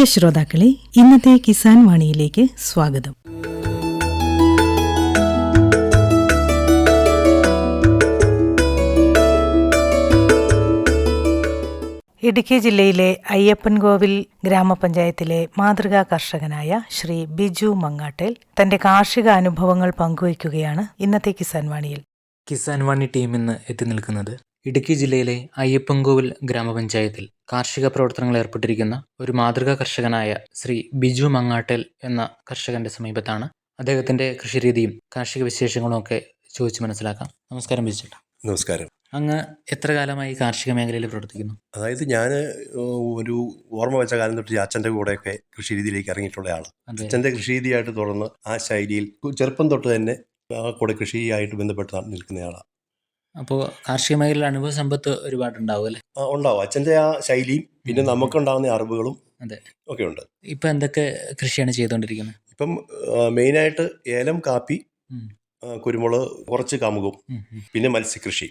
പ്രിയ ശ്രോതാക്കളെ ഇന്നത്തെ കിസാൻ വാണിയിലേക്ക് സ്വാഗതം. ഇടുക്കി ജില്ലയിലെ അയ്യപ്പൻകോവിൽ ഗ്രാമപഞ്ചായത്തിലെ മാതൃകാ കർഷകനായ ശ്രീ ബിജു മങ്ങാട്ടേൽ തന്റെ കാർഷിക അനുഭവങ്ങൾ പങ്കുവയ്ക്കുകയാണ് ഇന്നത്തെ കിസാൻ വാണിയിൽ. കിസാൻ വാണി ടീം ഇന്ന് എത്തി നിൽക്കുന്നത്. ഇടുക്കി ജില്ലയിലെ അയ്യപ്പൻകോവിൽ ഗ്രാമപഞ്ചായത്തിൽ കാർഷിക പ്രവർത്തനങ്ങൾ ഏർപ്പെട്ടിരിക്കുന്ന ഒരു മാതൃകാ കർഷകനായ ശ്രീ ബിജു മങ്ങാട്ടേൽ എന്ന കർഷകന്റെ സമീപത്താണ് അദ്ദേഹത്തിന്റെ കൃഷിരീതിയും കാർഷിക വിശേഷങ്ങളും ഒക്കെ ചോദിച്ച് മനസ്സിലാക്കാം. നമസ്കാരം ബിജുട്ടാ നമസ്കാരം. അങ്ങ് എത്ര കാലമായി കാർഷിക മേഖലയിൽ പ്രവർത്തിക്കുന്നു? അതായത് ഞാൻ ഒരു ഓർമ്മ വെച്ച കാലം തൊട്ട് അച്ഛന്റെ കൂടെയൊക്കെ കൃഷി രീതിയിലേക്ക് ഇറങ്ങിയിട്ടുള്ള ആളാണ് അച്ഛന്റെ കൃഷി രീതിയായിട്ട് തുടർന്ന് ആ ശൈലിയിൽ ചെറുപ്പം തൊട്ട് തന്നെ കൂടെ കൃഷിയായിട്ട് ബന്ധപ്പെട്ട് നിൽക്കുന്നയാളാണ് അപ്പോൾ കാർഷിക മേഖലയിൽ അനുഭവ സമ്പത്ത് ഒരുപാടുണ്ടാവും അല്ലേ? ഉണ്ടാവും. അച്ഛന്റെ ആ ശൈലിയും പിന്നെ നമുക്ക് നമുക്കുണ്ടാകുന്ന അറിവുകളും അതെ. ഒക്കെ ഉണ്ട്. ഇപ്പൊ എന്തൊക്കെ കൃഷിയാണ് ചെയ്തുകൊണ്ടിരിക്കുന്നത്? ഇപ്പം മെയിൻ മെയിനായിട്ട് ഏലം കാപ്പി കുരുമുളക് കുറച്ച് കമുകും. പിന്നെ മത്സ്യകൃഷി.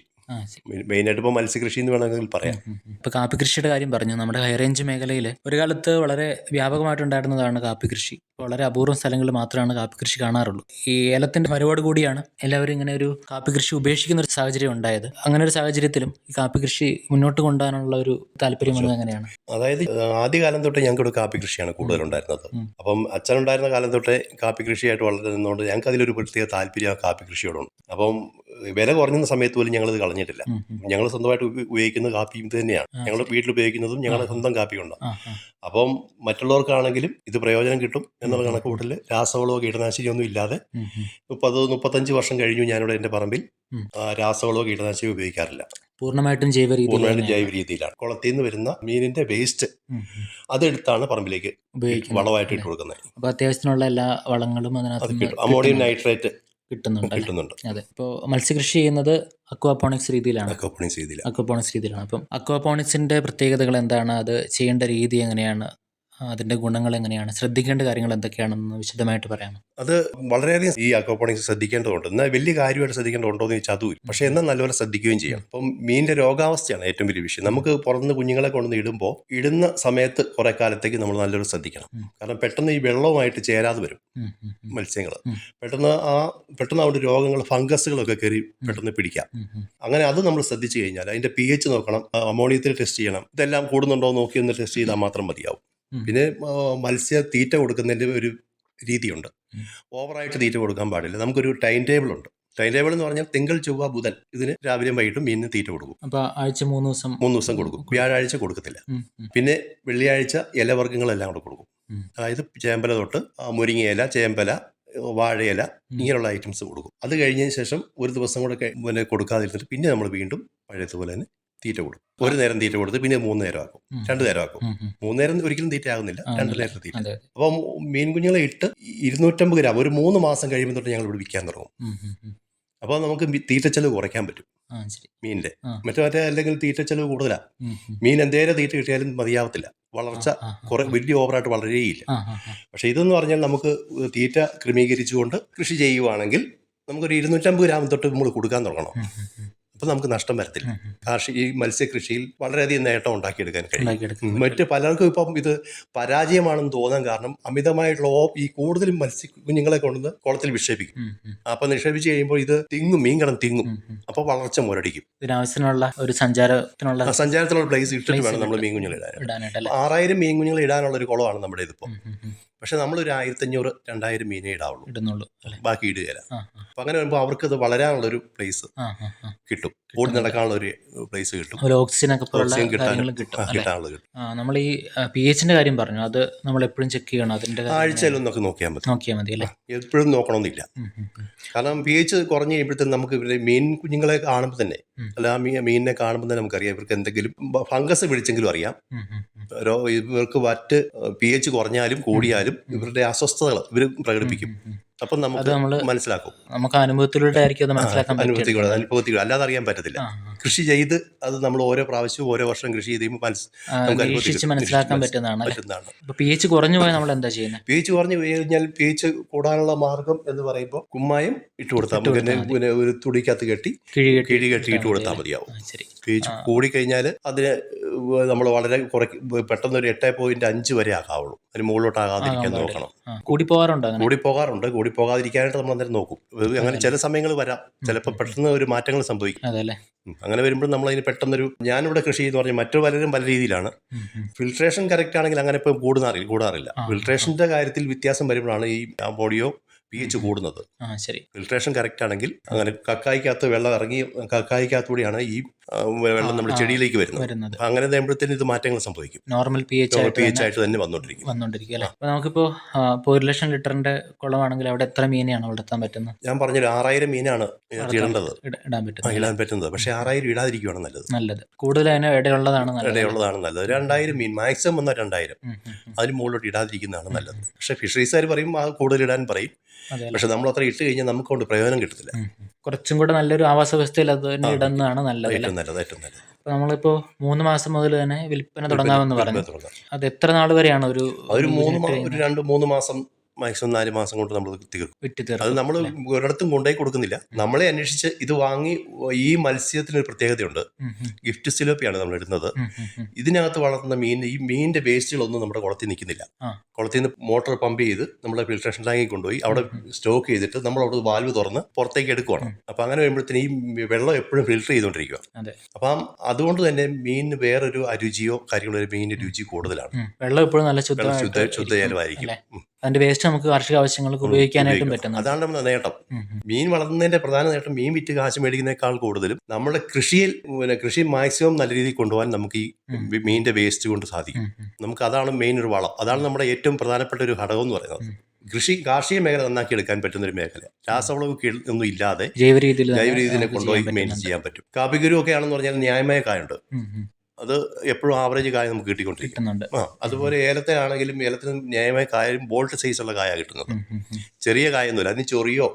മെയിനായിട്ട് ഇപ്പോൾ മത്സ്യകൃഷി എന്ന് വേണമെങ്കിൽ പറയാം. ഇപ്പൊ കാപ്പി കൃഷിയുടെ കാര്യം പറഞ്ഞു. നമ്മുടെ ഹൈറേഞ്ച് മേഖലയിൽ ഒരു കാലത്ത് വളരെ വ്യാപകമായിട്ടുണ്ടായിരുന്നതാണ് കാപ്പി കൃഷി വളരെ അപൂർവം സ്ഥലങ്ങളിൽ മാത്രമാണ് കാപ്പി കൃഷി കാണാറുള്ളൂ. ഈ ഏലത്തിന്റെ വരവോട് കൂടിയാണ് എല്ലാവരും ഇങ്ങനെ ഒരു കാപ്പി കൃഷി ഉപേക്ഷിക്കുന്ന ഒരു സാഹചര്യം ഉണ്ടായത്. അങ്ങനെ ഒരു സാഹചര്യത്തിലും ഈ കാപ്പി കൃഷി മുന്നോട്ട് കൊണ്ടുപോകാനുള്ള ഒരു താല്പര്യം വന്നത് എങ്ങനെയാണ് അതായത് ആദ്യകാലം തൊട്ട് ഞങ്ങൾക്ക് കാപ്പി കൃഷിയാണ് കൂടുതൽ ഉണ്ടായിരുന്നത് അപ്പം അച്ഛനുണ്ടായിരുന്ന കാലം തൊട്ടേ കാപ്പി കൃഷിയായിട്ട് വളരെ നിന്നുകൊണ്ട് ഞങ്ങൾക്ക് അതിലൊരു പ്രത്യേക താല്പര്യം ആ കാപ്പി കൃഷിയോടുണ്ട് അപ്പം വില കുറഞ്ഞ സമയത്ത് പോലും ഞങ്ങൾ ഇത് കളഞ്ഞിട്ടില്ല. ഞങ്ങൾ സ്വന്തമായിട്ട് ഉപ- ഉപയോഗിക്കുന്ന കാപ്പിയും ഇത് തന്നെയാണ്. ഞങ്ങൾ വീട്ടിൽ ഉപയോഗിക്കുന്നതും ഞങ്ങളുടെ ആ. സ്വന്തം കാപ്പി ഉണ്ട്. അപ്പം മറ്റുള്ളവർക്കാണെങ്കിലും ഇത് പ്രയോജനം കിട്ടും എന്നുള്ള കണക്ക് കണക്കുകൂട്ടൽ രാസവളമോ കീടനാശിനിയൊന്നും ഇല്ലാതെ. മുപ്പത് മുപ്പത്തഞ്ച് വർഷം കഴിഞ്ഞു ഞാനിവിടെ എന്റെ പറമ്പിൽ. രാസവളമോ കീടനാശിനിയോ ഉപയോഗിക്കാറില്ല. പൂർണമായിട്ടും ജൈവ രീതി പൂർണമായിട്ടും ജൈവ രീതിയിലാണ്. കുളത്തിൽ നിന്ന് വരുന്ന മീനിന്റെ വേസ്റ്റ്. അതെടുത്താണ് പറമ്പിലേക്ക് വളമായിട്ട്? ഇട്ട് കൊടുക്കുന്നത്. അപ്പൊ അത്യാവശ്യത്തിനുള്ള എല്ലാ വളങ്ങളും അത് അതിനകത്ത് അമോണിയം നൈട്രേറ്റ് കിട്ടുന്നുണ്ട് കിട്ടുന്നുണ്ട്. അതെ. ഇപ്പോൾ മത്സ്യകൃഷി ചെയ്യുന്നത് അക്വാപോണിക്സ് രീതിയിലാണ്. അക്വാപോണിക്സ് അക്വാപോണിക്സ് രീതിയിലാണ്. അപ്പം അക്വാപോണിക്സിന്റെ പ്രത്യേകതകൾ എന്താണ്? അത് ചെയ്യേണ്ട രീതി എങ്ങനെയാണ്? ആ, അതിന്റെ ഗുണങ്ങൾ എങ്ങനെയാണ്? ശ്രദ്ധിക്കേണ്ട കാര്യങ്ങൾ എന്തൊക്കെയാണെന്ന് വിശദമായിട്ട് പറയാമോ? അത് വളരെയധികം ഈ അക്വാപോണിക്സ് ശ്രദ്ധിക്കേണ്ടതുണ്ട്. എന്നാൽ വലിയ കാര്യമായിട്ട് ശ്രദ്ധിക്കേണ്ടതുണ്ടോ എന്ന് ചോദിച്ചാൽ അതും പക്ഷേ എന്നാൽ നല്ലപോലെ ശ്രദ്ധിക്കുകയും ചെയ്യാം അപ്പം മീനിന്റെ രോഗാവസ്ഥയാണ് ഏറ്റവും വലിയ വിഷയം. നമുക്ക് പുറത്തുനിന്ന് കുഞ്ഞുങ്ങളെ കൊണ്ടുവന്ന് ഇടുമ്പോൾ ഇടുന്ന സമയത്ത് കുറെ കാലത്തേക്ക് നമ്മൾ നല്ലൊരു ശ്രദ്ധിക്കണം. കാരണം പെട്ടെന്ന് ഈ വെള്ളവുമായിട്ട് ചേരാതെ വരും മത്സ്യങ്ങൾ പെട്ടെന്ന് ആ പെട്ടെന്ന് അവിടെ രോഗങ്ങൾ ഫംഗസുകളൊക്കെ കയറി പെട്ടെന്ന് പിടിക്കാം. അങ്ങനെ അത് നമ്മൾ ശ്രദ്ധിച്ചു കഴിഞ്ഞാൽ അതിന്റെ പി എച്ച് നോക്കണം. അമോണിയത്തിൽ ടെസ്റ്റ് ചെയ്യണം. ഇതെല്ലാം കൂടുന്നുണ്ടോ നോക്കി ഒന്ന് ടെസ്റ്റ് ചെയ്താൽ മാത്രം മതിയാവും. പിന്നെ മത്സ്യ തീറ്റ കൊടുക്കുന്നതിന്റെ ഒരു രീതിയുണ്ട്. ഓവറായിട്ട് തീറ്റ കൊടുക്കാൻ പാടില്ല. നമുക്കൊരു ടൈം ടേബിൾ ഉണ്ട്. ടൈം ടേബിൾ എന്ന് പറഞ്ഞാൽ തിങ്കൾ ചൊവ്വ ബുധൻ ഇതിന് രാവിലെയും വൈകിട്ടും മീനിന് തീറ്റ കൊടുക്കും. അപ്പോൾ ആഴ്ച മൂന്ന് ദിവസം മൂന്ന് ദിവസം കൊടുക്കും. വ്യാഴാഴ്ച കൊടുക്കത്തില്ല. പിന്നെ വെള്ളിയാഴ്ച ഇലവർഗങ്ങളെല്ലാം കൂടെ കൊടുക്കും. അതായത് ചേമ്പല തൊട്ട് മുരിങ്ങയില ചേമ്പല വാഴയില. ഇങ്ങനെയുള്ള ഐറ്റംസ് കൊടുക്കും. അത് കഴിഞ്ഞതിന് ശേഷം ഒരു ദിവസം കൂടെ പിന്നെ കൊടുക്കാതിരുന്നിട്ട് പിന്നെ നമ്മൾ വീണ്ടും പഴയതുപോലെ തന്നെ തീറ്റ കൊടുക്കും. ഒരു നേരം തീറ്റ കൊടുത്ത് പിന്നെ മൂന്ന് നേരം ആക്കും. രണ്ടു നേരം ആക്കും. മൂന്ന് നേരം ഒരിക്കലും തീറ്റ ആകുന്നില്ല രണ്ടു. നേരത്തെ തീറ്റ. അപ്പം മീൻ കുഞ്ഞുങ്ങളെ ഇട്ട് ഇരുന്നൂറ്റമ്പത് ഗ്രാം ഒരു മൂന്ന് മാസം കഴിയുമ്പോൾ തൊട്ട് ഞങ്ങൾ ഇവിടെ വിൽക്കാൻ തുടങ്ങും. അപ്പോൾ നമുക്ക് തീറ്റ ചെലവ് കുറയ്ക്കാൻ പറ്റും മീനിന്റെ. മറ്റു മറ്റേ അല്ലെങ്കിൽ തീറ്റ ചെലവ് കൂടുതലാണ് ഉം. മീൻ എന്തേലും തീറ്റ കിട്ടിയാലും മതിയാവത്തില്ല. വളർച്ച കുറെ വലിയ ഓവറായിട്ട് വളരുകയില്ല. പക്ഷെ ഇതെന്ന് പറഞ്ഞാൽ നമുക്ക് തീറ്റ ക്രമീകരിച്ചുകൊണ്ട് കൃഷി ചെയ്യുവാണെങ്കിൽ നമുക്കൊരു ഇരുന്നൂറ്റമ്പത് ഗ്രാം തൊട്ട് നമ്മൾ കൊടുക്കാൻ തുടങ്ങണം. അപ്പോൾ നമുക്ക് നഷ്ടം വരത്തില്ല. കാർഷിക ഈ മത്സ്യകൃഷിയിൽ വളരെയധികം നേട്ടം ഉണ്ടാക്കിയെടുക്കാൻ കഴിയും. മറ്റ് പലർക്കും ഇപ്പം ഇത് പരാജയമാണെന്ന് തോന്നാൻ കാരണം അമിതമായിട്ടുള്ള ഓ- ഈ കൂടുതലും മത്സ്യ കുഞ്ഞുങ്ങളെ കൊണ്ടുവന്ന് കുളത്തിൽ വിക്ഷേപിക്കും. അപ്പം നിക്ഷേപിച്ച് കഴിയുമ്പോൾ ഇത് തിങ്ങും മീൻ കിടന്ന് തിങ്ങും. ഉം. വളർച്ച മുരടിക്കും. ഇതിനാവശ്യത്തിനുള്ള ഒരു സഞ്ചാരത്തിനുള്ള സഞ്ചാരത്തിനുള്ള പ്ലേസ് ഇട്ടിട്ട് വേണം നമ്മൾ മീൻകുഞ്ഞുങ്ങളെ മീൻ ഇടാൻ ആറായിരം മീൻ കുഞ്ഞുങ്ങൾ ഇടാനുള്ള ഒരു കുളമാണ് നമ്മുടെ ഇതിപ്പോൾ. പക്ഷെ നമ്മളൊരു ആയിരത്തഞ്ഞൂറ് രണ്ടായിരം മീനേ ഇടാവുള്ളൂ. ഇടുന്നുള്ളൂ ബാക്കി ഇടുകയില്ല. അപ്പൊ അങ്ങനെ വരുമ്പോൾ അവർക്ക് അത് വളരാനുള്ള ഒരു പ്ലേസ് കിട്ടും. ഓടി നടക്കാനുള്ള ഒരു പ്ലേസ് കിട്ടും. ഓക്സിജൻ ഒക്കെ പോലുള്ള കാര്യങ്ങളും കിട്ടും കിട്ടാനുള്ളത് കിട്ടും. ആ നമ്മൾ ഈ പി എച്ചിന്റെ കാര്യം പറഞ്ഞു. അത് നമ്മൾ എപ്പോഴും ചെക്ക് ചെയ്യണം അതിന്റെ ആഴ്ചയിലൊന്നൊക്കെ നോക്കിയാൽ മതി. നോക്കിയാൽ മതി അല്ലേ? എപ്പോഴും നോക്കണമെന്നില്ല. കാരണം പി എച്ച് കുറഞ്ഞ് കഴിയുമ്പോഴത്തേക്കും നമുക്ക് മീൻ കുഞ്ഞുങ്ങളെ കാണുമ്പോൾ തന്നെ. അല്ല ആ മീ മീനിനെ കാണുമ്പോൾ തന്നെ നമുക്കറിയാം. ഇവർക്ക് എന്തെങ്കിലും ഫംഗസ് പിടിച്ചെങ്കിലും അറിയാം. ഇവർക്ക് വറ്റ് പി എച്ച് കുറഞ്ഞാലും കൂടിയാലും ഇവരുടെ അസ്വസ്ഥതകൾ ഇവർ പ്രകടിപ്പിക്കും. അപ്പം നമുക്ക് മനസ്സിലാക്കും. നമുക്ക് അനുഭവത്തിലൂടെ അനുഭവത്തിലൂടെ അനുഭവത്തിലൂടെ. അല്ലാതെ അറിയാൻ പറ്റത്തില്ല. കൃഷി ചെയ്ത് അത് നമ്മൾ ഓരോ പ്രാവശ്യവും ഓരോ വർഷം കൃഷി അനുഭവത്തിൽ മനസ്സിലാക്കാൻ പറ്റുന്നതാണ്. പറ്റുന്നതാണ്. പി എച്ച് കുറഞ്ഞു പോയാൽ നമ്മൾ എന്താ ചെയ്യുന്നത് പി എച്ച് കുറഞ്ഞു പോയി കഴിഞ്ഞാൽ പി എച്ച് കൂടാനുള്ള മാർഗം എന്ന് പറയുമ്പോൾ കുമ്മായം ഇട്ട് കൊടുത്താൽ മതി. പിന്നെ പിന്നെ ഒരു തുടിക്കകത്ത് കെട്ടി കിഴി കെട്ടി ഇട്ട് കൊടുത്താൽ മതിയാവും. പി എച്ച് കൂടിക്കഴിഞ്ഞാൽ അതിന് നമ്മൾ വളരെ കുറയ്ക്കും പെട്ടെന്ന് ഒരു എട്ട് പോയിന്റ് അഞ്ച് വരെ ആകാവുള്ളൂ. അതിന് മുകളിലോട്ടാകാതിരിക്കാൻ നോക്കണം കൂടി പോകാറുണ്ട് കൂടി പോകാറുണ്ട് കൂടി പോകാതിരിക്കാനായിട്ട് നമ്മൾ അന്നേരം നോക്കും. അങ്ങനെ ചില സമയങ്ങൾ വരാം. ചിലപ്പോൾ പെട്ടെന്ന് ഒരു മാറ്റങ്ങൾ സംഭവിക്കും. അങ്ങനെ വരുമ്പോൾ നമ്മൾ അതിന് പെട്ടെന്നൊരു ഞാനിവിടെ കൃഷി എന്ന് പറഞ്ഞാൽ മറ്റു പലരും പല രീതിയിലാണ്. ഫിൽട്രേഷൻ കറക്റ്റ് ആണെങ്കിൽ അങ്ങനെ ഇപ്പം കൂടുന്നാറില്ല കൂടാറില്ല. ഫിൽട്രേഷന്റെ കാര്യത്തിൽ വ്യത്യാസം വരുമ്പോഴാണ് ഈ ബോഡിയോ പി എച്ച് കൂടുന്നത്. ശരി. ഫിൽട്രേഷൻ കറക്റ്റ് ആണെങ്കിൽ അങ്ങനെ കക്കായിക്കകത്ത് വെള്ളം ഇറങ്ങി കക്കായിക്കകത്തൂടെയാണ് ഈ വെള്ളം നമ്മുടെ ചെടിയിലേക്ക് വരുന്നത്. അങ്ങനെ വരുമ്പോഴത്തേന് ഇത് മാറ്റങ്ങൾ സംഭവിക്കും. Normal P H P H ആയിട്ട് തന്നെ വന്നോണ്ടിരിക്കും. വന്നോണ്ടിരിക്കും അല്ലേ? അപ്പൊ നമുക്കിപ്പോ ഒരു ലക്ഷം ലിറ്ററിന്റെ കുളമാണെങ്കിൽ അവിടെ എത്ര മീനെയാണ് വളർത്താൻ പറ്റുന്നത്? ഞാൻ പറഞ്ഞൊരു ആറായിരം മീനാണ് ഇടേണ്ടത്. ഇടാൻ പറ്റുന്നത്. ഇടാൻ പറ്റുന്നത്. പക്ഷേ ആറായിരം ഇടാതിരിക്കുകയാണ് നല്ലത്. നല്ലത്. കൂടുതൽ അതിന് ഇടയുള്ളതാണ് നല്ലത്. ഇടയുള്ളതാണ് നല്ലത്. രണ്ടായിരം മീൻ മാക്സിമം വന്നാൽ രണ്ടായിരം. അതിന് മുകളിലോട്ട് ഇടാതിരിക്കുന്നതാണ് നല്ലത്. പക്ഷേ ഫിഷറീസുകാർ പറയും കൂടുതൽ ഇടാൻ പറയും. പക്ഷെ നമ്മൾ അത്ര ഇട്ട് കഴിഞ്ഞാൽ നമുക്കൊണ്ട് പ്രയോജനം കിട്ടത്തില്ല. കുറച്ചും കൂടെ നല്ലൊരു ആവാസ വ്യവസ്ഥയിൽ അത് തന്നെ ഇടുന്നതാണ് നല്ലത്? ഏറ്റവും നല്ലത് ഏറ്റവും മൂന്ന് മാസം മുതൽ തന്നെ വിൽപ്പന തുടങ്ങാമെന്ന് പറഞ്ഞു. അത് എത്ര നാൾ വരെയാണ് ഒരു ഒരു മൂന്ന് രണ്ട് മൂന്ന് മാസം മാക്സിമം നാല് മാസം കൊണ്ട് നമ്മൾ തീർക്കും. അത് നമ്മൾ ഒരിടത്തും കൊണ്ടുപോയി കൊടുക്കുന്നില്ല. നമ്മളെ അന്വേഷിച്ച് ഇത് വാങ്ങി ഈ മത്സ്യത്തിന് ഒരു പ്രത്യേകതയുണ്ട് ഗിഫ്റ്റ് സിലോപ്പിയാണ് നമ്മൾ ഇടുന്നത്. ഇതിനകത്ത് വളർത്തുന്ന മീൻ ഈ മീനിന്റെ വേസ്റ്റുകളൊന്നും നമ്മുടെ കുളത്തിൽ നിൽക്കുന്നില്ല. കുളത്തിൽ നിന്ന് മോട്ടോർ പമ്പ് ചെയ്ത് നമ്മളെ ഫിൽട്രേഷൻ ടാങ്കിൽ കൊണ്ടുപോയി അവിടെ സ്റ്റോക്ക് ചെയ്തിട്ട് നമ്മൾ അവിടെ വാൽവ് തുറന്ന് പുറത്തേക്ക് എടുക്കുവാണ്. അപ്പൊ അങ്ങനെ വരുമ്പോഴത്തേന് ഈ വെള്ളം എപ്പോഴും ഫിൽട്ടർ ചെയ്തുകൊണ്ടിരിക്കുക അപ്പം അതുകൊണ്ട് തന്നെ മീനിന് വേറൊരു അരുചിയോ കാര്യങ്ങളോ മീനിന്റെ രുചി കൂടുതലാണ്. വെള്ളം എപ്പോഴും നല്ല വെള്ളം അതിന്റെ വേസ്റ്റ് നമുക്ക് കാർഷിക ആവശ്യങ്ങൾക്ക് ഉപയോഗിക്കാനായിട്ടും പറ്റും പറ്റുന്നുണ്ട് അതാണ് നമ്മുടെ നേട്ടം. മീൻ വളർത്തുന്നതിന്റെ പ്രധാന നേട്ടം മീൻ വിറ്റ് കാശ് മേടിക്കുന്നതിനേക്കാൾ കൂടുതലും നമ്മുടെ കൃഷിയിൽ പിന്നെ കൃഷി മാക്സിമം നല്ല രീതിയിൽ കൊണ്ടുപോകാൻ നമുക്ക് ഈ. മീനിന്റെ വേസ്റ്റ് കൊണ്ട് സാധിക്കും. നമുക്ക് അതാണ് മെയിൻ ഒരു വളം. അതാണ് നമ്മുടെ ഏറ്റവും പ്രധാനപ്പെട്ട ഒരു ഘടകം എന്ന് പറയുന്നത്. കൃഷി കാർഷിക മേഖല നന്നാക്കി എടുക്കാൻ പറ്റുന്ന ഒരു മേഖല. രാസവളവ് ഒന്നും ഇല്ലാതെ ജൈവ രീതിയിൽ ജൈവ രീതിയിൽ കൊണ്ടുപോയി മെയിൻ ചെയ്യാൻ പറ്റും. കാപ്പിക്കുരു ഒക്കെ ആണെന്ന് പറഞ്ഞാൽ ന്യായമായ ഉം. അത് എപ്പോഴും ആവറേജ് കായ നമുക്ക് കിട്ടിക്കൊണ്ടിരിക്കും. കിട്ടുന്നുണ്ട്. ആ അതുപോലെ ഏലത്തെ ആണെങ്കിലും ഏലത്തിന് ന്യായമായ കായും ബോൾട്ട് സൈസുള്ള കായ കിട്ടുന്നത്. ചെറിയ കായൊന്നുമില്ല. അതിന് ചൊറിയോ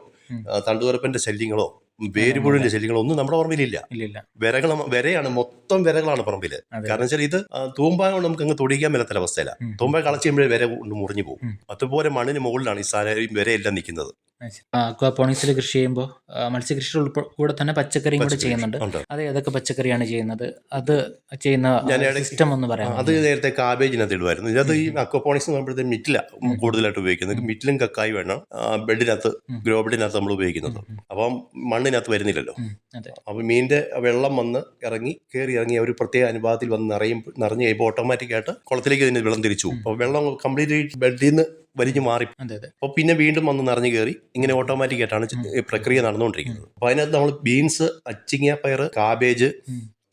തണ്ടുതുറപ്പിന്റെ ശല്യങ്ങളോ വേരുപുഴുവിന്റെ ശല്യങ്ങളോ ഒന്നും നമ്മുടെ പറമ്പിലില്ല ഇല്ല വിരകൾ വിരയാണ് മൊത്തം വിരകളാണ് പറമ്പിൽ. അതെ. കാരണം വെച്ചാൽ ഇത് തൂമ്പായ കൊണ്ട് നമുക്ക് അങ്ങ് തൊടിക്കാൻ മേലത്തെ അവസ്ഥയില്ല തൂമ്പായ തൂമ്പ കളച്ച് കഴിയുമ്പോഴേ വിര കൊണ്ട് മുറിഞ്ഞു പോകും. അതുപോലെ മണ്ണിന് മുകളിലാണ് ഈ സാധനം വരെയെല്ലാം വിരയെല്ലാം നിൽക്കുന്നത്. അക്വാപോണിക്സിൽ കൃഷി ചെയ്യുമ്പോൾ മത്സ്യകൃഷി ഉൾപ്പെ- കൂടെ തന്നെ പച്ചക്കറിയും കൂടെ ചെയ്യുന്നുണ്ട്. അതെ ഏതൊക്കെ പച്ചക്കറിയാണ് ചെയ്യുന്നത്? അത് ചെയ്യുന്ന സിസ്റ്റം ഒന്ന് പറയാം അത് നേരത്തെ കാബേജിനകത്ത് ഇടുമായിരുന്നു. ഇതിനകത്ത് ഈ അക്വപോണിക്സ് എന്ന് പറയുമ്പോഴത്തെ മിറ്റില കൂടുതലായിട്ട് ഉപയോഗിക്കുന്നത്. മിറ്റിലും കക്കായി വേണം. ബെഡിനകത്ത്. ഗ്രോ ബെഡിനകത്ത് നമ്മൾ ഉപയോഗിക്കുന്നത്. അപ്പം മണ്ണിനകത്ത് വരുന്നില്ലല്ലോ. അപ്പൊ അപ്പം മീനിന്റെ വെള്ളം വന്ന് ഇറങ്ങി കയറി ഇറങ്ങി ഒരു പ്രത്യേക അനുപാതത്തിൽ വന്ന് നിറയും നിറഞ്ഞ് കഴിയുമ്പോൾ ഓട്ടോമാറ്റിക്കായിട്ട് കുളത്തിലേക്ക് ഇതിന് വെള്ളം തിരിച്ചു പോകും. അപ്പോൾ വെള്ളം കംപ്ലീറ്റ് ബെഡിൽ നിന്ന് വലിഞ്ഞു മാറി. അപ്പോൾ പിന്നെ വീണ്ടും വന്ന് നിറഞ്ഞു കയറി ഇങ്ങനെ ഓട്ടോമാറ്റിക് ആയിട്ടാണ് ഈ പ്രക്രിയ നടന്നുകൊണ്ടിരിക്കുന്നത്. അപ്പോൾ അതിനകത്ത് നമ്മൾ ബീൻസ് അച്ചിങ്ങ പയർ കാബേജ്.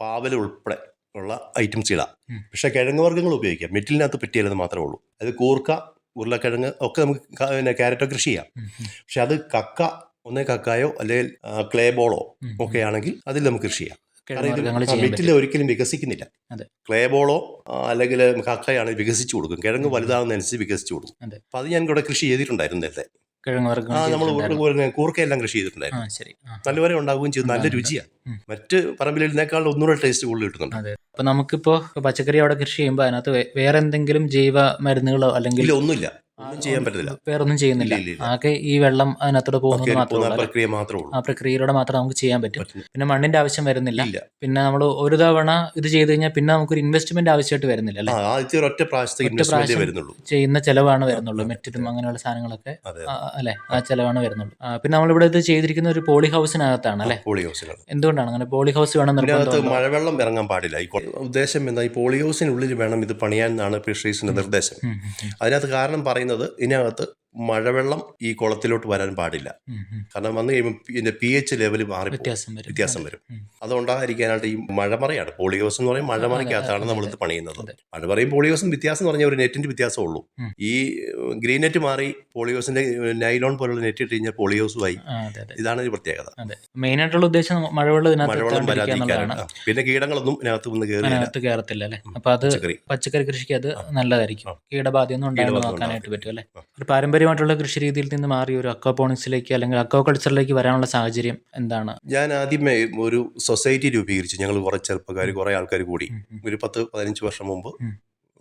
പാവൽ ഉൾപ്പെടെ ഉള്ള ഐറ്റംസ് ഇടാം. പക്ഷെ കിഴങ്ങ് വർഗങ്ങൾ ഉപയോഗിക്കാം. മെറ്റിലിനകത്ത് പറ്റിയാലെന്ന് മാത്രമേ ഉള്ളൂ. അത് കൂർക്ക ഉരുളക്കിഴങ്ങ് ഒക്കെ നമുക്ക് ക്യാരറ്റ് പിന്നെ ക്യാരറ്റോ കൃഷി ചെയ്യാം. പക്ഷെ അത് കക്ക ഒന്നേ കക്കായോ അല്ലെങ്കിൽ ക്ലേ ബോളോ ഒക്കെ ആണെങ്കിൽ അതിൽ നമുക്ക് കൃഷി ചെയ്യാം. മെറ്റിൽ ഒരിക്കലും വികസിക്കുന്നില്ല. അതെ. ക്ലേ ബോളോ അല്ലെങ്കിൽ കക്കയാണെങ്കിൽ വികസിച്ചു കൊടുക്കും. കിഴങ്ങ് വലുതാകുന്നതനുസരിച്ച് വികസിച്ചു കൊടുക്കും. അതെ. അപ്പൊ അത് ഞാൻ ഇവിടെ കൃഷി ചെയ്തിട്ടുണ്ടായിരുന്നു നേരത്തെ. നമ്മൾ. കൂർക്കയെല്ലാം കൃഷി ചെയ്തിട്ടുണ്ടായിരുന്നു. നല്ലപോലെ ഉണ്ടാവുകയും ചെയ്തു. നല്ല. രുചിയാണ്. മറ്റ് പറമ്പിലിരുന്നേക്കാൾ ഒന്നുകൂടെ ടേസ്റ്റ് കൂടുതൽ കിട്ടുന്നുണ്ട്. അപ്പൊ നമുക്കിപ്പോ പച്ചക്കറി അവിടെ കൃഷി ചെയ്യുമ്പോൾ അതിനകത്ത് വേറെ എന്തെങ്കിലും ജൈവ മരുന്നുകളോ അല്ലെങ്കിൽ ഒന്നുമില്ല. ഒന്നും ചെയ്യാൻ പറ്റത്തില്ല. വേറൊന്നും ചെയ്യുന്നില്ല. ആകെ ഈ വെള്ളം അതിനകത്തോടെ പോകുന്നത് മാത്രമേ ഉള്ളൂ ആ പ്രക്രിയയിലൂടെ മാത്രം നമുക്ക് ചെയ്യാൻ പറ്റും. പിന്നെ മണ്ണിന്റെ ആവശ്യം വരുന്നില്ല. പിന്നെ നമ്മൾ ഒരു തവണ ഇത് ചെയ്തു കഴിഞ്ഞാൽ പിന്നെ നമുക്ക് ഒരു ഇൻവെസ്റ്റ്മെന്റ് ആവശ്യമായിട്ട് വരുന്നില്ല ഒറ്റ പ്രാവശ്യം ചെയ്യുന്ന ചെലവാണ് വരുന്നുള്ളൂ. മെറ്റിലും അങ്ങനെയുള്ള സാധനങ്ങളൊക്കെ അല്ലെ? ആ. ചെലവാണ് വരുന്നുള്ളൂ. പിന്നെ നമ്മളിവിടെ ഇത് ചെയ്തിരിക്കുന്ന ഒരു പോളി ഹൗസിനകത്താണ് അല്ലെ? പോളി ഹൗസിലാണ് എന്തുകൊണ്ടാണ് അങ്ങനെ പോളി ഹൗസ് വേണം? മഴവെള്ളം ഇറങ്ങാൻ പാടില്ല. ഉദ്ദേശം എന്താ? ഈ പോളി ഹൗസിനുള്ളിൽ വേണം ഇത് പണിയാൻ എന്നാണ് ഫിഷറീസിന്റെ നിർദ്ദേശം. അതിനകത്ത് കാരണം പറയുന്നത് ഇതിനകത്ത് മഴവെള്ളം ഈ കുളത്തിലോട്ട് വരാൻ പാടില്ല. കാരണം വന്നു കഴിയുമ്പോൾ ഇതിന്റെ പി എച്ച് ലെവൽ മാറി വ്യത്യാസം വരും. അതുകൊണ്ടായിരിക്കാനായിട്ട് ഈ മഴമറയാണ്. പോളിയോസ് എന്ന് പറയും മഴമറയ്ക്കകത്താണ് നമ്മൾ നമ്മളിത് പണിയുന്നത്. മഴമറയും പോളിയോസും വ്യത്യാസം എന്ന് പറഞ്ഞാൽ ഒരു നെറ്റിന്റെ വ്യത്യാസമേ ഉള്ളൂ ഈ ഗ്രീൻ നെറ്റ് മാറി പോളിയോസിന്റെ നൈലോൺ പോലുള്ള നെറ്റ് ഇട്ട് കഴിഞ്ഞാൽ പോളിയോസുമായി ഇതാണ് ഒരു പ്രത്യേകത. മെയിൻ ആയിട്ടുള്ള ഉദ്ദേശം മഴവെള്ളം മഴവെള്ളം വരാതിരിക്കാനാണ് പിന്നെ കീടങ്ങളൊന്നും ഇതിനകത്ത് വന്ന് കയറത്തില്ല അല്ലേ? അപ്പൊ അത് പച്ചക്കറി. കൃഷിക്ക് അത് നല്ലതായിരിക്കും. കീടബാധയൊന്നും ഉണ്ടാവില്ല. പറ്റും അല്ലേ? ഒരു ഒരു പാരമ്പര്യമായിട്ടുള്ള കൃഷി രീതിയിൽ നിന്ന് മാറി ഒരു അക്വാപോണിക്സിലേക്ക് അല്ലെങ്കിൽ അക്വാകൾച്ചറിലേക്ക് വരാനുള്ള സാഹചര്യം എന്താണ്? ഞാൻ ആദ്യമേ ഒരു സൊസൈറ്റി രൂപീകരിച്ചു. ഞങ്ങൾ കുറെ ചെറുപ്പക്കാർ കുറെ ആൾക്കാർ കൂടി. ഒരു പത്ത് പതിനഞ്ച് വർഷം മുമ്പ്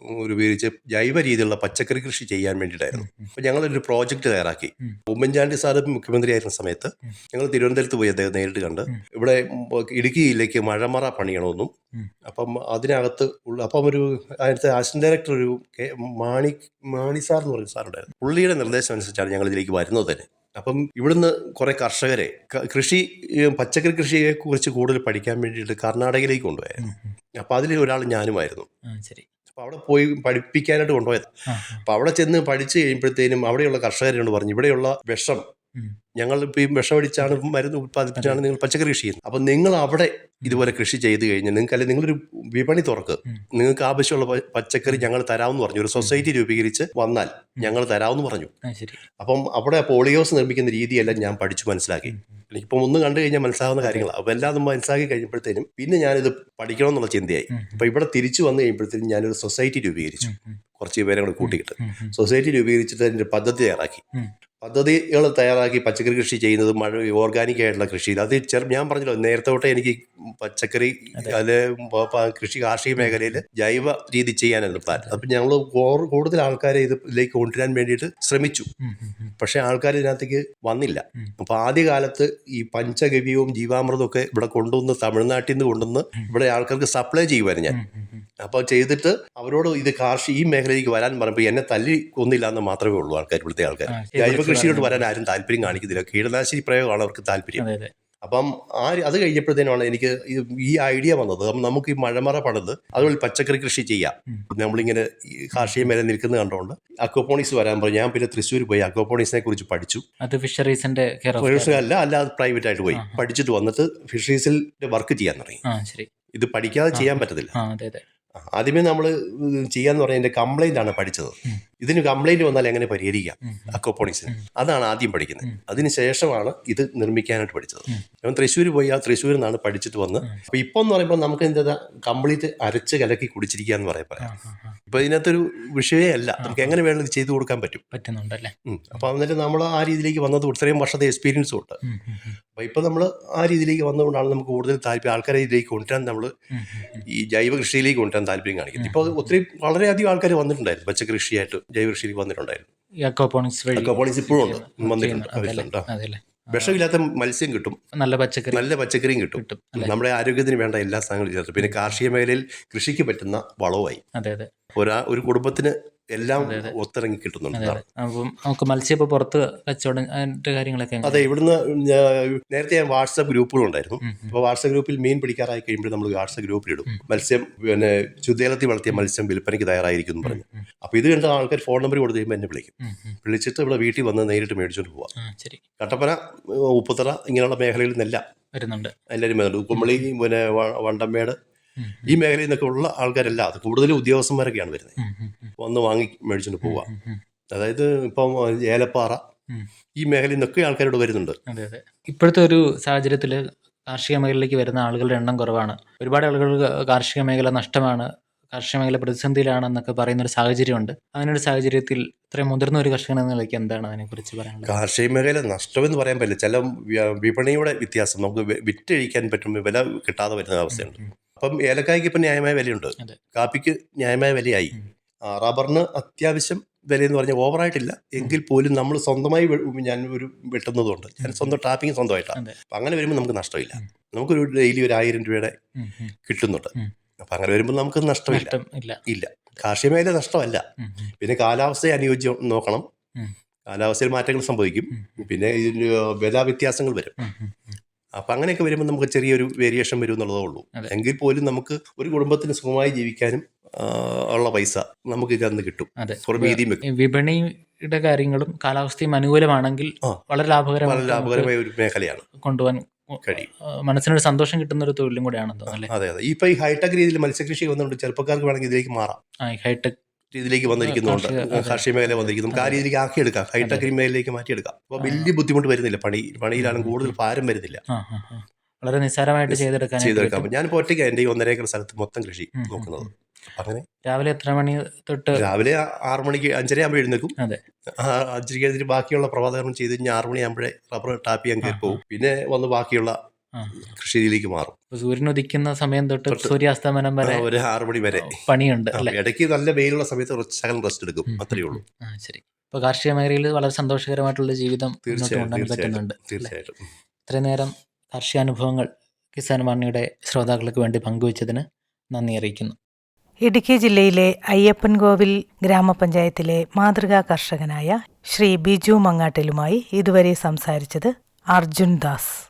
ഉം. രൂപീകരിച്ച് ജൈവ രീതിയിലുള്ള പച്ചക്കറി കൃഷി ചെയ്യാൻ വേണ്ടിയിട്ടായിരുന്നു. അപ്പോൾ ഞങ്ങളൊരു പ്രോജക്റ്റ് തയ്യാറാക്കി. ഉമ്മൻചാണ്ടി മുഖ്യമന്ത്രി ആയിരുന്ന സമയത്ത് ഞങ്ങൾ തിരുവനന്തപുരത്ത് പോയി അദ്ദേഹം നേരിട്ട് കണ്ട് ഇവിടെ ഇടുക്കി ജില്ലയ്ക്ക് മഴമറ പണിയണമെന്നും അപ്പം അതിനകത്ത് ഉള്ള അപ്പം ഒരു അതിനകത്ത് അസിസ്റ്റന്റ് ഡയറക്ടർ ഒരു കെ മാണി മാണി സാർ എന്ന് പറയുന്ന സാറുണ്ടായിരുന്നു. പുള്ളിയുടെ നിർദ്ദേശം അനുസരിച്ചാണ് ഞങ്ങൾ ഇതിലേക്ക് വരുന്നത്. തന്നെ അപ്പം ഇവിടുന്ന് കുറെ കർഷകരെ കൃഷി പച്ചക്കറി കൃഷിയെ കുറിച്ച് കൂടുതൽ പഠിക്കാൻ വേണ്ടിയിട്ട് കർണാടകയിലേക്ക് കൊണ്ടുപോയായിരുന്നു. അപ്പം അതിൽ ഒരാൾ ഞാനുമായിരുന്നു. ശരി. അപ്പോൾ അവിടെ പോയി പഠിപ്പിക്കാനായിട്ട് കൊണ്ടുപോയത്. അപ്പോൾ അവിടെ ചെന്ന് പഠിച്ചു കഴിയുമ്പോഴത്തേനും അവിടെയുള്ള കർഷകരോട് പറഞ്ഞു ഇവിടെയുള്ള വിഷം. ഞങ്ങൾ ഇപ്പോൾ ഈ വിഷമടിച്ചാണ് മരുന്ന് ഉത്പാദിപ്പിച്ചാണ് നിങ്ങൾ പച്ചക്കറി കൃഷി ചെയ്യുന്നത്. അപ്പം നിങ്ങൾ അവിടെ ഇതുപോലെ കൃഷി ചെയ്ത് കഴിഞ്ഞാൽ നിങ്ങൾക്ക് അല്ലെങ്കിൽ നിങ്ങളൊരു വിപണി തുറക്ക്. നിങ്ങൾക്ക് ആവശ്യമുള്ള പച്ചക്കറി ഞങ്ങൾ തരാമെന്ന് പറഞ്ഞു. ഒരു സൊസൈറ്റി രൂപീകരിച്ച് വന്നാൽ ഞങ്ങൾ തരാമെന്ന് പറഞ്ഞു. അപ്പം അവിടെ പോളിയോസ് നിർമ്മിക്കുന്ന രീതിയെല്ലാം ഞാൻ പഠിച്ചു മനസ്സിലാക്കി. എനിക്കിപ്പം ഒന്ന് കണ്ടു കഴിഞ്ഞാൽ മനസ്സിലാവുന്ന കാര്യങ്ങളാണ് അപ്പോൾ എല്ലാം മനസ്സിലാക്കി കഴിഞ്ഞപ്പോഴത്തേനും പിന്നെ ഞാനിത് പഠിക്കണമെന്നുള്ള ചിന്തയായി ഉം, ഉം. അപ്പോൾ ഇവിടെ തിരിച്ചു വന്നു കഴിയുമ്പോഴത്തേനും ഞാനൊരു സൊസൈറ്റി രൂപീകരിച്ചു. കുറച്ച് പേരെ കൂടെ കൂട്ടിയിട്ട്. സൊസൈറ്റി രൂപീകരിച്ചിട്ട് അതിന്റെ പദ്ധതി തയ്യാറാക്കി. പദ്ധതികൾ തയ്യാറാക്കി പച്ചക്കറി കൃഷി ചെയ്യുന്നത് മഴ ഓർഗാനിക് ആയിട്ടുള്ള കൃഷിയിൽ. അത് ചെറു ഞാൻ പറഞ്ഞല്ലോ നേരത്തെ തൊട്ടേ എനിക്ക് പച്ചക്കറി അത്. കൃഷി കാർഷിക മേഖലയിൽ ജൈവ രീതി ചെയ്യാനായിരുന്നു പ്ലാൻ അപ്പം ഞങ്ങൾ കൂടുതൽ ആൾക്കാരെ ഇത് ഇതിലേക്ക് കൊണ്ടുവരാൻ വേണ്ടിയിട്ട് ശ്രമിച്ചു. പക്ഷേ ആൾക്കാർ ഇതിനകത്തേക്ക് വന്നില്ല. അപ്പം ആദ്യകാലത്ത് ഈ പഞ്ചഗവ്യവും ജീവാമൃതവും ഒക്കെ ഇവിടെ കൊണ്ടുവന്ന് തമിഴ്നാട്ടിൽ നിന്ന് കൊണ്ടുവന്ന് ഇവിടെ ആൾക്കാർക്ക് സപ്ലൈ ചെയ്യുമായിരുന്നു ഞാൻ. അപ്പോൾ ചെയ്തിട്ട് അവരോട് ഇത് കാർഷിക ഈ മേഖലയിലേക്ക് വരാൻ പറയുമ്പോൾ എന്നെ തല്ലി കൊന്നില്ല എന്ന് മാത്രമേ ഉള്ളൂ ആൾക്കാർ ഇവിടുത്തെ ആൾക്കാർ. ജൈവ കൃഷിയോട് വരാൻ ആരും താല്പര്യം കാണിക്കുന്നില്ല. കീടനാശിനി പ്രയോഗമാണ് അവർക്ക് താല്പര്യം. അപ്പം ആ അത് കഴിഞ്ഞപ്പോഴത്തേനാണ് എനിക്ക് ഈ ഐഡിയ വന്നത്. അപ്പം നമുക്ക് ഈ മഴമറ പണിത് അതുപോലെ പച്ചക്കറി കൃഷി ചെയ്യാം. നമ്മളിങ്ങനെ കാർഷിക മേഖല നിൽക്കുന്നത് കണ്ടുകൊണ്ട് അക്വപോണിക്സ് വരാൻ പറഞ്ഞു. ഞാൻ പിന്നെ തൃശ്ശൂർ പോയി അക്വപോണിക്സിനെ കുറിച്ച് പഠിച്ചു. അത് ഫിഷറീസിന്റെ അല്ല അല്ലാതെ പ്രൈവറ്റ് ആയിട്ട് പോയി. പഠിച്ചിട്ട് വന്നിട്ട് ഫിഷറീസിൽ വർക്ക് ചെയ്യാൻ തുടങ്ങി. ഇത് പഠിക്കാതെ ചെയ്യാൻ പറ്റത്തില്ല. ആദ്യമേ നമ്മൾ ചെയ്യാന്ന് പറഞ്ഞാൽ എന്റെ കംപ്ലൈന്റ് ആണ് പഠിച്ചത്. ഇതിന് കംപ്ലൈന്റ് വന്നാൽ എങ്ങനെ പരിഹരിക്കാം? ഉം. അതാണ് ആദ്യം പഠിക്കുന്നത്. അതിനുശേഷമാണ് അതിന് ശേഷമാണ് ഇത് നിർമ്മിക്കാനായിട്ട് പഠിച്ചത്. ഞാൻ തൃശ്ശൂർ പോയി ആ തൃശ്ശൂരിൽ നിന്നാണ് പഠിച്ചിട്ട് വന്ന് അപ്പൊ ഇപ്പം എന്ന് പറയുമ്പോൾ നമുക്ക് എന്താ കംപ്ലീറ്റ് അരച്ച് കലക്കി കുടിച്ചിരിക്കുക എന്ന് പറയാം. ഇപ്പൊ ഇതിനകത്തൊരു വിഷയമേ അല്ല. നമുക്ക് എങ്ങനെ വേണമെങ്കിൽ ചെയ്തു കൊടുക്കാൻ പറ്റും. പറ്റുന്നുണ്ടല്ലേ. അപ്പൊ എന്നിട്ട് നമ്മൾ ആ രീതിയിലേക്ക് വന്നത് ഇത്രയും വർഷത്തെ എക്സ്പീരിയൻസും ഉണ്ട് ഉം, ഉം, ഉം. അപ്പൊ ഇപ്പൊ നമ്മൾ ആ രീതിയിലേക്ക് വന്നുകൊണ്ടാണ് നമുക്ക് കൂടുതൽ താല്പര്യം ആൾക്കാരെ ഇതിലേക്ക് കൊണ്ടുവരാൻ നമ്മൾ. ഈ ജൈവ കൃഷിയിലേക്ക് കൊണ്ടുവരാൻ താല്പര്യം കാണിക്കുന്നത്. ഇപ്പോൾ ഒത്തിരി വളരെയധികം ആൾക്കാർ വന്നിട്ടുണ്ടായിരുന്നു. പച്ചക്കൃഷിയായിട്ട് ജൈവ കൃഷിയിലേക്ക് വന്നിട്ടുണ്ടായിരുന്നു. അക്വാപോണിക്സ് ഇപ്പോഴും ഉണ്ട്. വന്നിട്ടുണ്ട്. വിഷമില്ലാത്ത മത്സ്യം കിട്ടും. നല്ല പച്ചക്കറി നല്ല പച്ചക്കറിയും കിട്ടും. കിട്ടും. നമ്മുടെ ആരോഗ്യത്തിന് വേണ്ട എല്ലാ സാധനങ്ങളും ചേർത്ത്. പിന്നെ കാർഷിക മേഖലയിൽ കൃഷിക്ക് പറ്റുന്ന വളവുമായി അതെ അതെ. ഒരാ ഒരു കുടുംബത്തിന് എല്ലാം. ഒത്തിറങ്ങി കിട്ടുന്നുണ്ട് അപ്പം നമുക്ക് മത്സ്യം ഇപ്പോൾ പുറത്ത് കച്ചവടം അതിന്റെ കാര്യങ്ങളൊക്കെ അതെ ഇവിടുന്ന് നേരത്തെ ഞാൻ വാട്സപ്പ് ഗ്രൂപ്പുകളുണ്ടായിരുന്നു. ഉണ്ടായിരുന്നു അപ്പൊ അപ്പോൾ വാട്സപ്പ് ഗ്രൂപ്പിൽ മീൻ പിടിക്കാറായി കഴിയുമ്പോൾ നമ്മൾ വാട്സപ്പ് ഗ്രൂപ്പിലിടും. മത്സ്യം പിന്നെ ചുതേലത്തിൽ വളർത്തിയ മത്സ്യം വിൽപ്പനയ്ക്ക് തയ്യാറായിരിക്കും എന്ന് പറഞ്ഞു. അപ്പൊ അപ്പോൾ ഇത് കണ്ട ആൾക്കാർ ഫോൺ നമ്പർ കൊടുത്ത് കഴിയുമ്പോൾ എന്നെ വിളിക്കും. വിളിച്ചിട്ട് ഇവിടെ വീട്ടിൽ വന്ന് നേരിട്ട് മേടിച്ചോണ്ട് പോവാം. കട്ടപ്പന ഉപ്പുത്തറ ഇങ്ങനെയുള്ള മേഖലയിൽ നിന്നെല്ലാം വരുന്നുണ്ട്. എല്ലാവരും വരുന്നുണ്ട്. ഉപ്പുമ്പളി പിന്നെ വണ്ടമ്മേട് വണ്ടമേട് ഈ മേഖലയിൽ നിന്നൊക്കെ ഉള്ള ആൾക്കാരല്ല അത് കൂടുതലും ഉദ്യോഗസ്ഥന്മാരൊക്കെയാണ് വരുന്നത്. വന്ന് വാങ്ങി മേടിച്ചുകൊണ്ട് പോവാം. ഉം, ഉം. അതായത് ഇപ്പം ഏലപ്പാറ ഈ മേഖലയിൽ നിന്നൊക്കെ ആൾക്കാരോട് വരുന്നുണ്ട്. അതെ അതെ. ഇപ്പോഴത്തെ ഒരു സാഹചര്യത്തിൽ കാർഷിക മേഖലയിലേക്ക് വരുന്ന ആളുകളുടെ എണ്ണം കുറവാണ്. ഒരുപാട് ആളുകൾ കാർഷിക മേഖല നഷ്ടമാണ് കാർഷിക മേഖല പ്രതിസന്ധിയിലാണെന്നൊക്കെ പറയുന്ന ഒരു സാഹചര്യമുണ്ട്. അങ്ങനെ ഒരു സാഹചര്യത്തിൽ ഇത്രയും മുതിർന്ന ഒരു കർഷകൻ എന്ന നിലയ്ക്ക് എന്താണ് അതിനെക്കുറിച്ച് പറയാനുള്ളത്? കാർഷിക മേഖല നഷ്ടമെന്ന് പറയാൻ പറ്റില്ല. ചില വിപണിയുടെ വ്യത്യാസം നമുക്ക് വിറ്റഴിക്കാൻ പറ്റും വില കിട്ടാതെ വരുന്ന അവസ്ഥയുണ്ട്. അപ്പം ഏലക്കായ്ക്ക് ഇപ്പം ന്യായമായ വിലയുണ്ട്. കാപ്പിക്ക് ന്യായമായ വിലയായി. റബ്ബറിന് അത്യാവശ്യം വിലയെന്ന് പറഞ്ഞാൽ ഓവറായിട്ടില്ല. എങ്കിൽ പോലും നമ്മൾ സ്വന്തമായി ഞാൻ ഒരു വെട്ടുന്നതുകൊണ്ട് ഞാൻ സ്വന്തം ടാപ്പിംഗ് സ്വന്തമായിട്ടാണ്. അപ്പം അങ്ങനെ വരുമ്പോൾ നമുക്ക് നഷ്ടമില്ല. നമുക്കൊരു ഡെയിലി ഒരു ആയിരം രൂപയുടെ. കിട്ടുന്നുണ്ട്. അപ്പം അങ്ങനെ വരുമ്പോൾ നമുക്ക് നഷ്ടമില്ല. ഇല്ല. കാർഷിക മേഖല നഷ്ടമല്ല. പിന്നെ കാലാവസ്ഥയെ അനുയോജ്യം നോക്കണം. കാലാവസ്ഥയിൽ മാറ്റങ്ങൾ സംഭവിക്കും. പിന്നെ ഇതിന് വില വ്യത്യാസങ്ങൾ വരും. അപ്പം അങ്ങനെയൊക്കെ വരുമ്പോൾ നമുക്ക് ചെറിയൊരു വേരിയേഷൻ വരും എന്നുള്ളതേ ഉള്ളൂ. എങ്കിൽ പോലും നമുക്ക് ഒരു കുടുംബത്തിന് സുഖമായി ജീവിക്കാനും ഉള്ള പൈസ നമുക്ക് ഇതിൽ കിട്ടും. വിപണി കാര്യങ്ങളും കാലാവസ്ഥയും അനുകൂലമാണെങ്കിൽ വളരെ ലാഭകരമായ ലാഭകരമായി ഒരു മേഖലയാണ്. കൊണ്ടുപോകാൻ കഴിയും. മനസ്സിനൊരു സന്തോഷം കിട്ടുന്ന ഒരു തൊഴിലും അല്ലേ? അതെ അതെ. ഇപ്പൊ ഈ ഹൈടെക് രീതിയിൽ മത്സ്യകൃഷി വന്നുകൊണ്ട് ചെറുപ്പക്കാർക്ക് വേണമെങ്കിൽ ഇതിലേക്ക് മാറാം. ഹൈടെക് രീതിയിലേക്ക് വന്നിരിക്കുന്നുണ്ട്. കാർഷിക- മേഖല വന്നിരിക്കുന്നു. നമുക്ക് ആ രീതിയിലേക്ക് ആക്കിയെടുക്കാം. ഹൈടെക് മേഖലയിലേക്ക് മാറ്റിയെടുക്കാം. അപ്പോൾ വലിയ ബുദ്ധിമുട്ട് വരുന്നില്ല പണി പണിയിലാണ് കൂടുതൽ ഭാരം വരുന്നില്ല. വളരെ നിസ്സാരമായിട്ട് ചെയ്തെടുക്കാൻ ചെയ്തെടുക്കാം. ഞാനിപ്പോൾ ഒറ്റയ്ക്ക് എന്റെ ഈ ഒന്നര ഏക്കർ സ്ഥലത്ത് മൊത്തം കൃഷി നോക്കുന്നത്. അങ്ങനെ? രാവിലെ എത്ര മണി തൊട്ട് രാവിലെ ആറു ആറ് മണിക്ക് അഞ്ചര ആകുമ്പോൾ എഴുന്നേക്കും അതെ. അഞ്ചരയ്ക്ക് ബാക്കിയുള്ള പ്രഭാതകരണം ചെയ്ത് കഴിഞ്ഞാൽ മണി മണിയാകുമ്പോഴേ റബ്ബർ ടാപ്പ് ചെയ്യാൻ കയറി പോകും പിന്നെ വന്ന് ബാക്കിയുള്ള. കൃഷി രീതിയിലേക്ക് മാറും. സൂര്യൻ ഉദിക്കുന്ന സമയം തൊട്ട് സൂര്യാസ്തമനം വരെ ഒരു ആറു മണി വരെ. പണിയുണ്ട് ഇടയ്ക്ക് നല്ല വെയിലുള്ള സമയത്ത് കുറച്ച് ശകലം റെസ്റ്റ് എടുക്കും. അത്രയേ ഉള്ളൂ. ആ ശരി. ഇപ്പൊ കാർഷിക മേഖലയിൽ വളരെ സന്തോഷകരമായിട്ടുള്ള ജീവിതം പറ്റുന്നുണ്ട് തീർച്ചയായിട്ടും. ഇത്രയും നേരം കാർഷിക അനുഭവങ്ങൾ കിസാൻ വാണിയുടെ ശ്രോതാക്കൾക്ക് വേണ്ടി പങ്കുവച്ചതിന് നന്ദി അറിയിക്കുന്നു. ഇടുക്കി ജില്ലയിലെ അയ്യപ്പൻകോവിൽ ഗ്രാമപഞ്ചായത്തിലെ മാതൃകാ കർഷകനായ ശ്രീ ബിജു മങ്ങാട്ടിലുമായി ഇതുവരെ സംസാരിച്ചത് അർജുൻ ദാസ്.